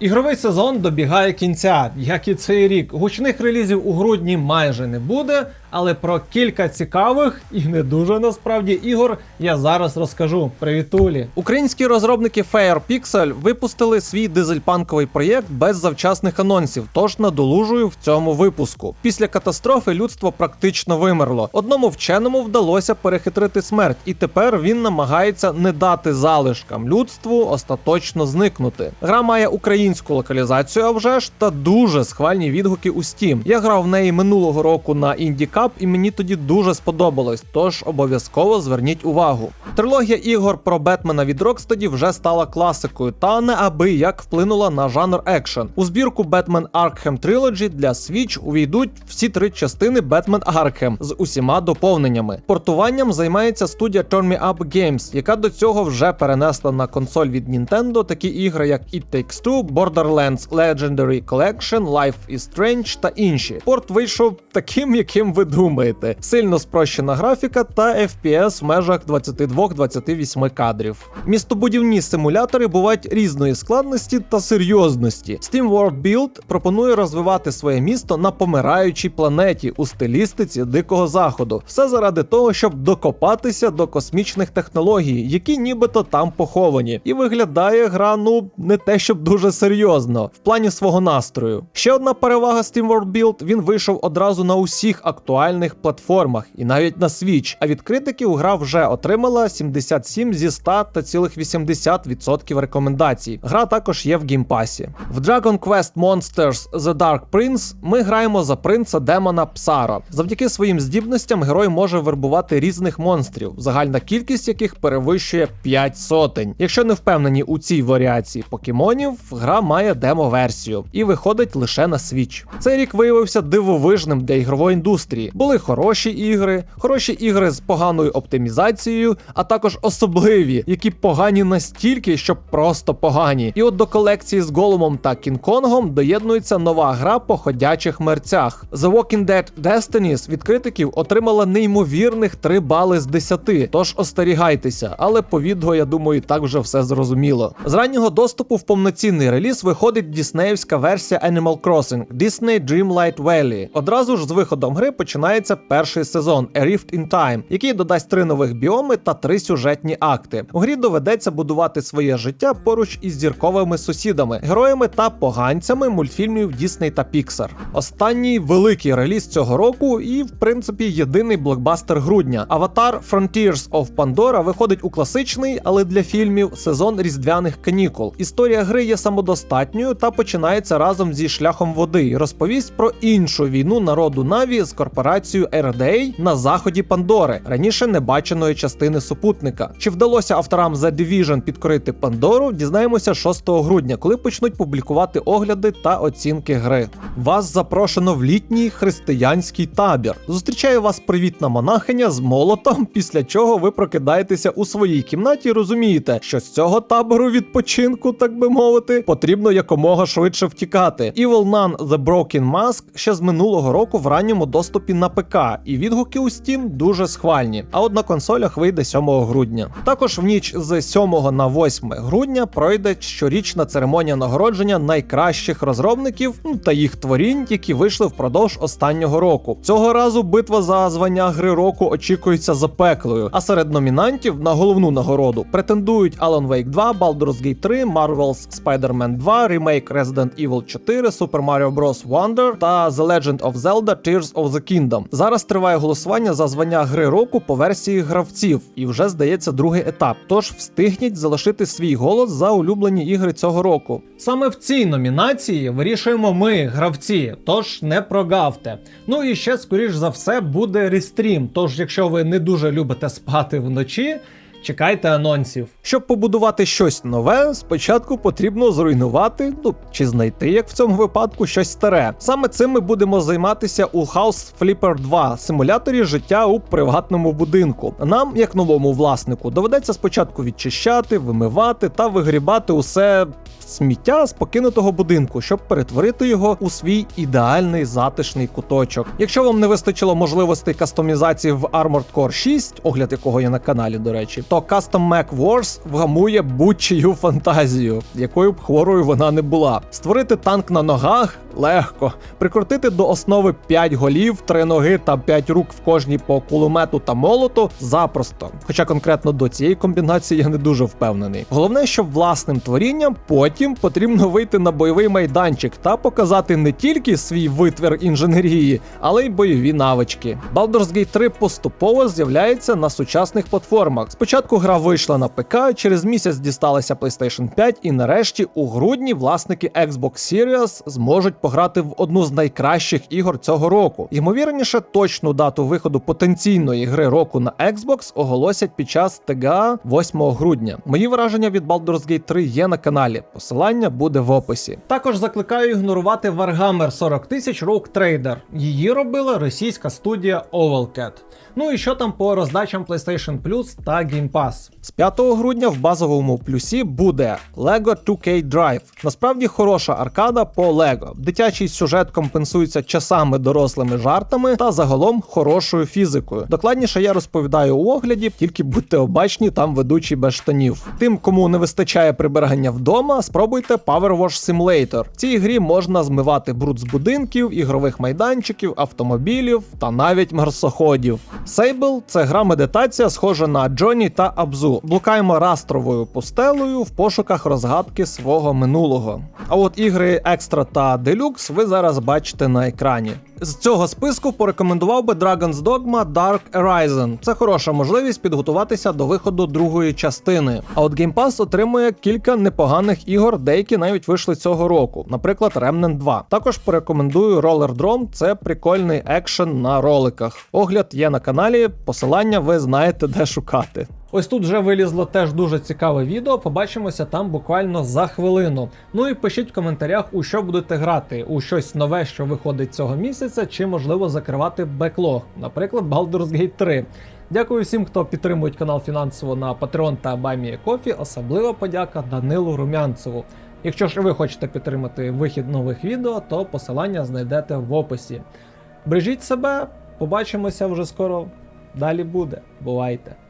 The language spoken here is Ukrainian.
Ігровий сезон добігає кінця, як і цей рік. Гучних релізів у грудні майже не буде, але про кілька цікавих і не дуже насправді ігор я зараз розкажу. Привітулі! Українські розробники Fair Pixel випустили свій дизельпанковий проєкт без завчасних анонсів, тож надолужую в цьому випуску. Після катастрофи людство практично вимерло. Одному вченому вдалося перехитрити смерть, і тепер він намагається не дати залишкам людству остаточно зникнути. Гра має українську локалізацію, а вже ж та дуже схвальні відгуки у Steam. Я грав в неї минулого року на IndieCup і мені тоді дуже сподобалось, тож обов'язково зверніть увагу. Трилогія ігор про Бетмена від Rocksteady вже стала класикою, та неабияк вплинула на жанр екшен. У збірку Batman Arkham Trilogy для Switch увійдуть всі три частини Batman Arkham з усіма доповненнями. Портуванням займається студія Turn Me Up Games, яка до цього вже перенесла на консоль від Nintendo такі ігри, як It Takes Two, Borderlands Legendary Collection, Life is Strange та інші. Порт вийшов таким, яким ви думаєте: сильно спрощена графіка та FPS в межах 22-28 кадрів. Містобудівні симулятори бувають різної складності та серйозності. Steam World Build пропонує розвивати своє місто на помираючій планеті у стилістиці дикого заходу. Все заради того, щоб докопатися до космічних технологій, які нібито там поховані. І виглядає гра, ну не те, щоб дуже серйозно в плані свого настрою. Ще одна перевага Steam World Build, він вийшов одразу на усіх актуальних платформах і навіть на Switch. А від критиків гра вже отримала 77 зі 100 та цілих 80% рекомендацій. Гра також є в геймпасі. В Dragon Quest Monsters The Dark Prince ми граємо за принца демона Псара. Завдяки своїм здібностям герой може вербувати різних монстрів, загальна кількість яких перевищує 5 сотень. Якщо не впевнені у цій варіації покемонів, гра має демо-версію і виходить лише на Switch. Цей рік виявився дивовижним для ігрової індустрії. Були хороші ігри, хороші ігри з поганою оптимізацією, а також особливі, які погані настільки, що просто погані. І от до колекції з Голумом та Кінг-Конгом доєднується нова гра по ходячих мерцях. The Walking Dead Destinies від критиків отримала неймовірних 3 бали з 10, тож остерігайтеся, але по відео, я думаю, так вже все зрозуміло. З раннього доступу в повноцінний реліз виходить діснеївська версія Animal Crossing Disney Dreamlight Valley. Одразу ж з виходом гри починається перший сезон A Rift in Time, який додасть три нових біоми та три сюжетні акти. У грі доведеться будувати своє життя поруч із зірковими сусідами, героями та поганцями мультфільмів Disney та Pixar. Останній великий реліз цього року і, в принципі, єдиний блокбастер грудня. Аватар Frontiers of Pandora виходить у класичний, але для фільмів сезон різдвяних канікул. Історія гри є самодостатньою та починається разом зі шляхом води. Розповість про іншу війну народу Наві з корпорацією RDA на заході Пандори, раніше небаченої частини супутника. Чи вдалося авторам The Division підкорити Пандору? Дізнаємося 6 грудня, коли почнуть публікувати огляди та оцінки гри. Вас запрошено в літній християнський табір. Зустрічає вас привітна монахиня з молотом, після чого ви прокидаєтеся у своїй кімнаті і розумієте, що з цього табору відпочинку, так би мовити, потрібно якомога швидше втікати. Evil Nun The Broken Mask ще з минулого року в ранньому доступі на ПК, і відгуки у Steam дуже схвальні. А от на консолях вийде 7 грудня. Також в ніч з 7 на 8 грудня пройде щорічна церемонія нагородження найкращих розробників ну, та їх творінь, які вийшли впродовж останнього року. Цього разу битва за звання гри року очікується запеклою. А серед номінантів на головну нагороду претендують Alan Wake 2, Baldur's Gate 3, Marvel's Spider-Man 2, ремейк Resident Evil 4, Super Mario Bros. Wonder та The Legend of Zelda Tears of the Kingdom. Зараз триває голосування за звання гри року по версії гравців, і вже здається другий етап. Тож встигніть залишити свій голос за улюблені ігри цього року. Саме в цій номінації вирішуємо ми, гравці, тож не прогавте. Ну і ще, скоріш за все, буде рестрім. Тож, якщо ви не дуже любите спати вночі. Чекайте анонсів. Щоб побудувати щось нове, спочатку потрібно зруйнувати, ну чи знайти, як в цьому випадку, щось старе. Саме цим ми будемо займатися у House Flipper 2, симуляторі життя у приватному будинку. Нам, як новому власнику, доведеться спочатку відчищати, вимивати та вигрібати усе сміття з покинутого будинку, щоб перетворити його у свій ідеальний затишний куточок. Якщо вам не вистачило можливостей кастомізації в Armored Core 6, огляд якого є на каналі, до речі, то то Custom Mac Wars вгамує будь-чию фантазію, якою б хворою вона не була. Створити танк на ногах легко. Прикрутити до основи 5 голів, 3 ноги та 5 рук в кожній по кулемету та молоту запросто. Хоча конкретно до цієї комбінації я не дуже впевнений. Головне, що власним творінням потім потрібно вийти на бойовий майданчик та показати не тільки свій витвір інженерії, але й бойові навички. Baldur's Gate 3 поступово з'являється на сучасних платформах. Спочатку гра вийшла на ПК, через місяць дісталася PlayStation 5, і нарешті у грудні власники Xbox Series зможуть пограти в одну з найкращих ігор цього року. Ймовірніше, точну дату виходу потенційної гри року на Xbox оголосять під час ТГА 8 грудня. Мої враження від Baldur's Gate 3 є на каналі. Посилання буде в описі. Також закликаю ігнорувати Warhammer 40 тисяч Rogue Trader. Її робила російська студія Ovalcat. Ну і що там по роздачам PlayStation Plus та Game Pass? З 5 грудня в базовому плюсі буде LEGO 2K Drive. Насправді хороша аркада по LEGO. Дитячий сюжет компенсується часами дорослими жартами та загалом хорошою фізикою. Докладніше я розповідаю у огляді, тільки будьте обачні, там ведучий без штанів. Тим, кому не вистачає прибирання вдома, спробуйте Power Wash Simulator. В цій грі можна змивати бруд з будинків, ігрових майданчиків, автомобілів та навіть марсоходів. Сейбл це гра медитація, схожа на Джоні та Абзу. Блукаємо растровою пустелою в пошуках розгадки свого минулого. А от ігри Екстра та Делюкс ви зараз бачите на екрані. З цього списку порекомендував би Dragon's Dogma Dark Horizon. Це хороша можливість підготуватися до виходу другої частини. А от Game Pass отримує кілька непоганих ігор, деякі навіть вийшли цього року, наприклад, Remnant 2. Також порекомендую Roller Drome, це прикольний екшен на роликах. Огляд є на каналі, посилання ви знаєте де шукати. Ось тут вже вилізло теж дуже цікаве відео. Побачимося там буквально за хвилину. Ну і пишіть в коментарях, у що будете грати, у щось нове, що виходить цього місяця, чи можливо закривати беклог, наприклад, Baldur's Gate 3. Дякую всім, хто підтримує канал фінансово на Patreon та BuyMeACoffee. Особлива подяка Данилу Румянцеву. Якщо ж ви хочете підтримати вихід нових відео, то посилання знайдете в описі. Бережіть себе, побачимося вже скоро. Далі буде. Бувайте!